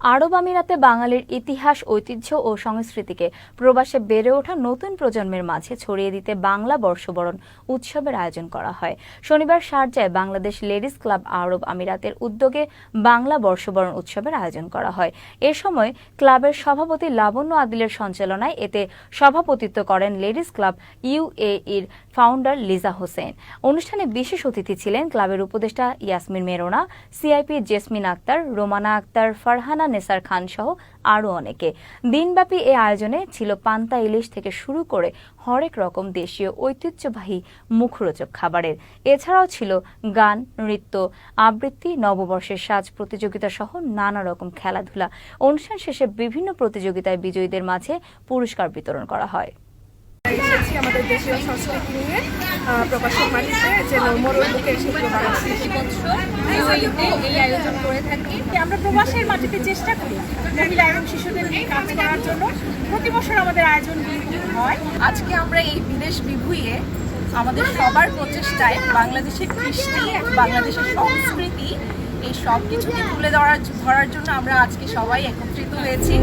আরব আমিরাতে বাঙালির ইতিহাস, ঐতিহ্য ও সংস্কৃতিকে প্রবাসে বেড়ে ওঠা নতুন প্রজন্মের মাঝে ছড়িয়ে দিতে বাংলা বর্ষবরণ উৎসবের আয়োজন করা হয়। শনিবার শারজায় বাংলাদেশ লেডিস ক্লাব আরব আমিরাতের উদ্যোগে বাংলা বর্ষবরণ উৎসবের আয়োজন করা হয়। এ সময় ক্লাবের সভাপতি লাবণ্য আদিলের সঞ্চালনায় এতে সভাপতিত্ব করেন লেডিস ক্লাব ইউএইর ফাউন্ডার লিজা হোসেন। অনুষ্ঠানে বিশেষ অতিথি ছিলেন ক্লাবের উপদেষ্টা ইয়াসমিন মেরোনা, সিআইপি জেসমিন আক্তার, রোমানা আক্তার, ফারহানা নেসার খান সহ আরও অনেকে। দিনব্যাপী এ আয়োজনে ছিল পান্তা ইলিশ থেকে শুরু করে হরেক রকম দেশীয় ঐতিহ্যবাহী মুখরোচক খাবারের। এছাড়াও ছিল গান, নৃত্য, আবৃত্তি, নববর্ষের সাজ প্রতিযোগিতা সহ নানা রকম খেলাধুলা। অনুষ্ঠান শেষে বিভিন্ন প্রতিযোগিতায় বিজয়ীদের মাঝে পুরস্কার বিতরণ করা হয়। এসেছি আমাদের দেশীয় সংস্কৃতি নিয়ে আহ, প্রকাশের মাটিতে যে মরুর বুকে এসে এই আয়োজন করে থাকি। আমরা প্রবাসের মাটিতে চেষ্টা করি মহিলা এবং শিশুদের নিয়ে কাজ করার জন্য। প্রতি বছর আমাদের আয়োজনগুলি হয়। আজকে আমরা এই বিদেশ বিভুঁইয়ে আমাদের সবার প্রচেষ্টায় বাংলাদেশের কৃষ্টি বাংলাদেশের সংস্কৃতি এই সব কিছুকে তুলে ধরার ধরার জন্য আমরা আজকে সবাই একত্রিত হয়েছি।